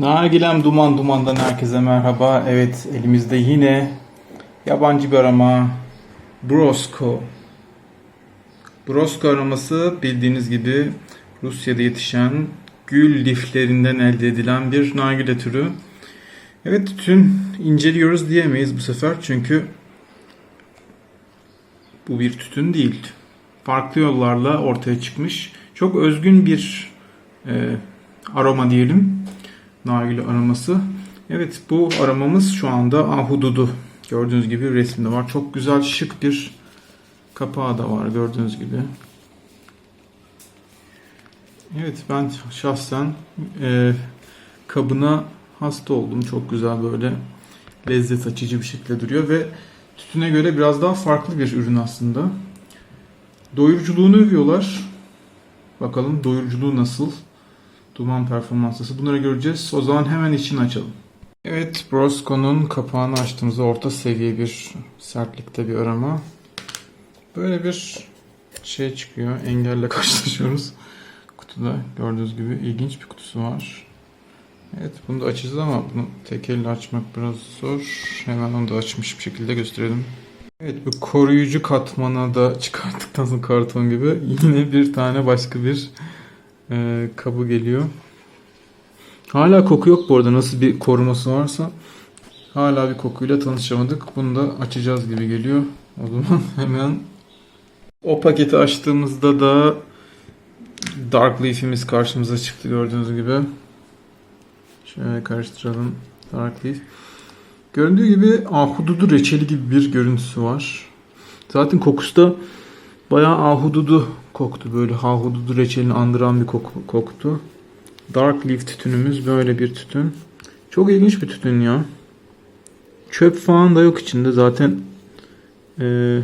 Nargilem Duman Duman'dan herkese merhaba. Evet elimizde yine yabancı bir arama Brosco. Brosco aroması bildiğiniz gibi Rusya'da yetişen gül liflerinden elde edilen bir nargile türü. Evet tütün inceliyoruz diyemeyiz bu sefer çünkü bu bir tütün değil. Farklı yollarla ortaya çıkmış. Çok özgün bir e, aroma diyelim. Nargile aroması. Evet bu aramamız şu anda ahududu. Gördüğünüz gibi resimde var. Çok güzel şık bir kapağı da var gördüğünüz gibi. Evet ben şahsen e, kabına hasta oldum. Çok güzel böyle lezzet açıcı bir şekilde duruyor ve tütüne göre biraz daha farklı bir ürün aslında. Doyuruculuğunu övüyorlar. Bakalım doyuruculuğu nasıl? Duman performansı. Bunları göreceğiz. O zaman hemen içini açalım. Evet, Brosco'nun kapağını açtığımızda orta seviye bir sertlikte bir arama. Böyle bir şey çıkıyor. Engelle karşılaşıyoruz. Kutuda gördüğünüz gibi ilginç bir kutusu var. Evet bunu da açacağız ama bunu tek elle açmak biraz zor. Hemen onu da açmış bir şekilde gösterelim. Evet bu koruyucu katmanı da çıkarttıktan sonra karton gibi yine bir tane başka bir e, kabı geliyor. Hala koku yok bu arada nasıl bir koruması varsa. Hala bir kokuyla tanışamadık. Bunu da açacağız gibi geliyor. O zaman hemen o paketi açtığımızda da Dark Leaf'imiz karşımıza çıktı gördüğünüz gibi. Şöyle karıştıralım Dark Leaf. Göründüğü gibi ahududu reçeli gibi bir görüntüsü var. Zaten kokusu da bayağı ahududu koktu. Böyle ahududu reçelini andıran bir koku, koktu. Dark Leaf tütünümüz böyle bir tütün. Çok ilginç bir tütün ya. Çöp falan da yok içinde. Zaten e,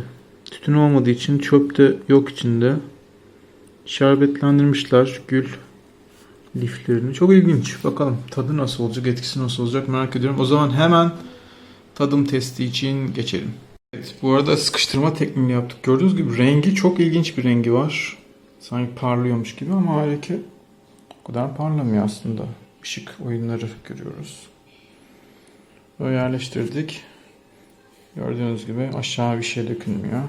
tütün olmadığı için çöp de yok içinde. Şerbetlendirmişler gül liflerini. Çok ilginç. Bakalım tadı nasıl olacak, etkisi nasıl olacak merak ediyorum. O zaman hemen tadım testi için geçelim. Bu arada sıkıştırma tekniğini yaptık. Gördüğünüz gibi rengi çok ilginç bir rengi var. Sanki parlıyormuş gibi ama halbuki o kadar parlamıyor aslında. Işık oyunları görüyoruz. Böyle yerleştirdik. Gördüğünüz gibi aşağı bir şey dökülmüyor.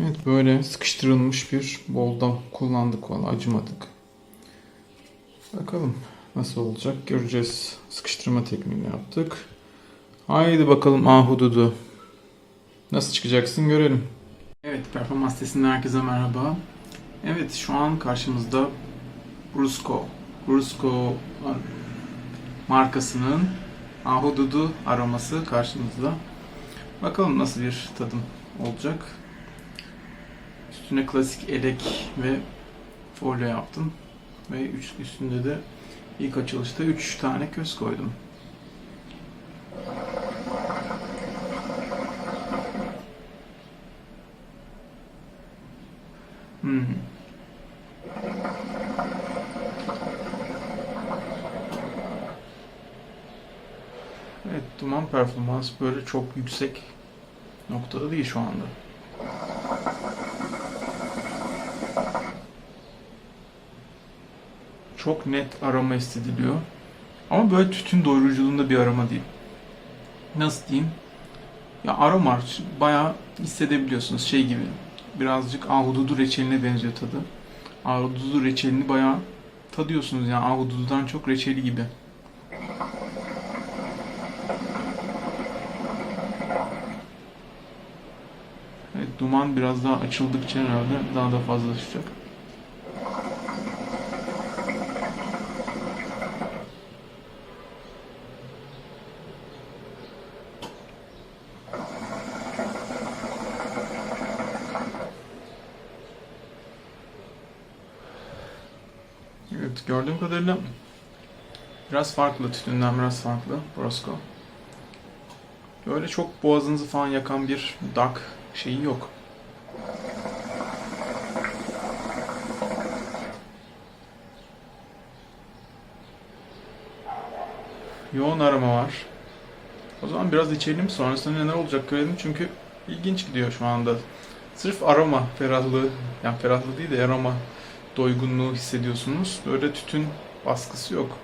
Evet böyle sıkıştırılmış bir bolda kullandık valla acımadık. Bakalım nasıl olacak göreceğiz. Sıkıştırma tekniğini yaptık. Haydi bakalım ahududu. Nasıl çıkacaksın görelim. Evet performans testinden herkese merhaba. Evet şu an karşımızda Brusco. Brusco markasının ahududu aroması karşımızda. Bakalım nasıl bir tadım olacak. Üstüne klasik elek ve folyo yaptım. Ve üstünde de ilk açılışta 3 tane köz koydum. Hmm. Evet, duman performans böyle çok yüksek noktada değil şu anda. Çok net aroma hissediliyor. Ama böyle tütün doyuruculuğunda bir aroma değil. Nasıl diyeyim? Ya aroma bayağı hissedebiliyorsunuz şey gibi. Birazcık ahududu reçeline benziyor tadı. Ahududu reçelini bayağı tadıyorsunuz yani ahudududan çok reçeli gibi. Evet, duman biraz daha açıldıkça herhalde daha da fazlalaşacak. Evet gördüğüm kadarıyla biraz farklı tütünden biraz farklı Brosco. Böyle çok boğazınızı falan yakan bir dak şeyi yok. Yoğun arama var. O zaman biraz içelim sonrasında neler olacak görelim çünkü ilginç gidiyor şu anda. Sırf aroma ferahlığı, yani ferahlığı değil de aroma doygunluğu hissediyorsunuz. Böyle tütün baskısı yok.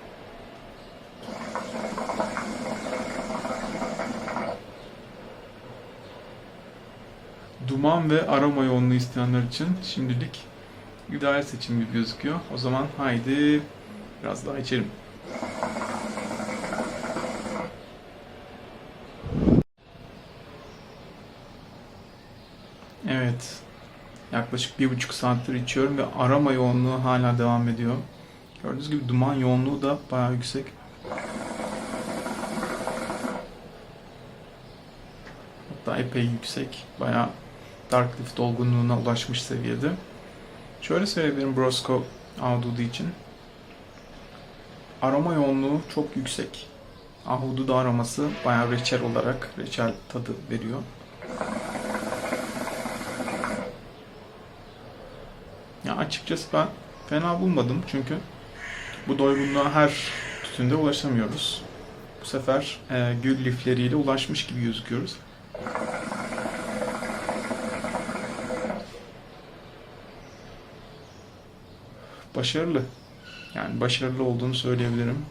Duman ve aroma yoğunluğu isteyenler için şimdilik ideal seçim gibi gözüküyor. O zaman haydi biraz daha içelim. Evet. Yaklaşık bir buçuk saattir içiyorum ve aroma yoğunluğu hala devam ediyor. Gördüğünüz gibi duman yoğunluğu da bayağı yüksek. Hatta epey yüksek. Bayağı dark lift dolgunluğuna ulaşmış seviyede. Şöyle söyleyebilirim Brosco Ahududu için. Aroma yoğunluğu çok yüksek. Ahududu aroması bayağı reçel olarak reçel tadı veriyor. Ya açıkçası ben fena bulmadım çünkü bu doygunluğa her tütünde ulaşamıyoruz. Bu sefer e, gül lifleriyle ulaşmış gibi gözüküyoruz. Başarılı. Yani başarılı olduğunu söyleyebilirim.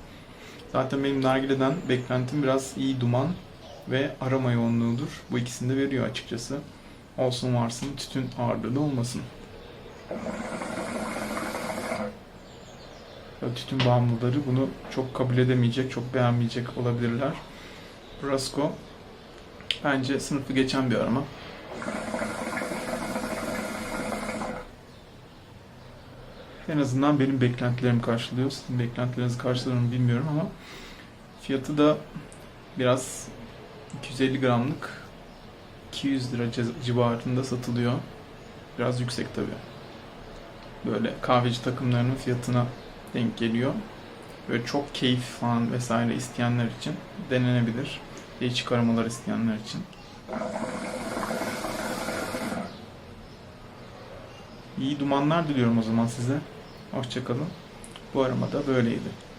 Zaten benim nargileden beklentim biraz iyi duman ve aroma yoğunluğudur. Bu ikisini de veriyor açıkçası. Olsun varsın tütün ağırlığı da olmasın. Tütün bağımlıları bunu çok kabul edemeyecek, çok beğenmeyecek olabilirler. Brasco bence sınıfı geçen bir arama. En azından benim beklentilerimi karşılıyor. Sizin beklentilerinizi karşılar mı bilmiyorum ama fiyatı da biraz 250 gramlık 200 lira civarında satılıyor. Biraz yüksek tabii. Böyle kahveci takımlarının fiyatına denk geliyor. Böyle çok keyif falan vesaire isteyenler için denenebilir. Değişik aromalar isteyenler için. İyi dumanlar diliyorum o zaman size. Hoşçakalın. Bu arama böyleydi.